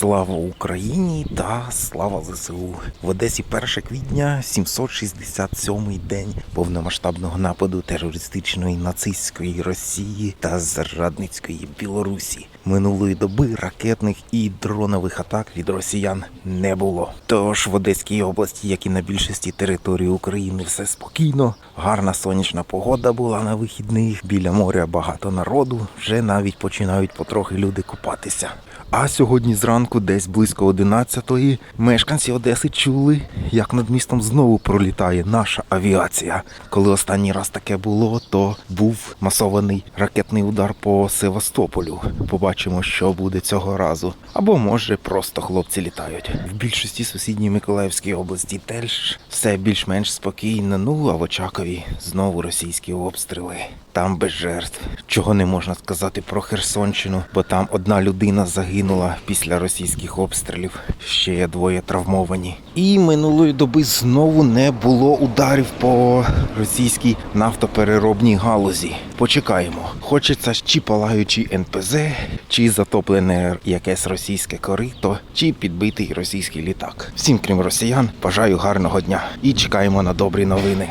Слава Україні та слава ЗСУ. В Одесі 1 квітня 767-й день повномасштабного нападу терористичної нацистської Росії та зрадницької Білорусі. Минулої доби ракетних і дронових атак від росіян не було. Тож в Одеській області, як і на більшості території України, все спокійно. Гарна сонячна погода була на вихідних. Біля моря багато народу. Вже навіть починають потрохи люди купатися. А сьогодні зранку, десь близько 11-ї, мешканці Одеси чули, як над містом знову пролітає наша авіація. Коли останній раз таке було, то був масований ракетний удар по Севастополю. Побачимо, що буде цього разу. Або може просто хлопці літають. В більшості сусідній Миколаївській області теж все більш-менш спокійно. Ну а в Очакові знову російські обстріли. Там без жертв. Чого не можна сказати про Херсонщину, бо там одна людина загинула після російських обстрілів. Ще є двоє травмовані. І минулої доби знову не було ударів по російській нафтопереробній галузі. Почекаємо. Хочеться чи палаючий НПЗ, чи затоплене якесь російське корито, чи підбитий російський літак. Всім, крім росіян, бажаю гарного дня і чекаємо на добрі новини.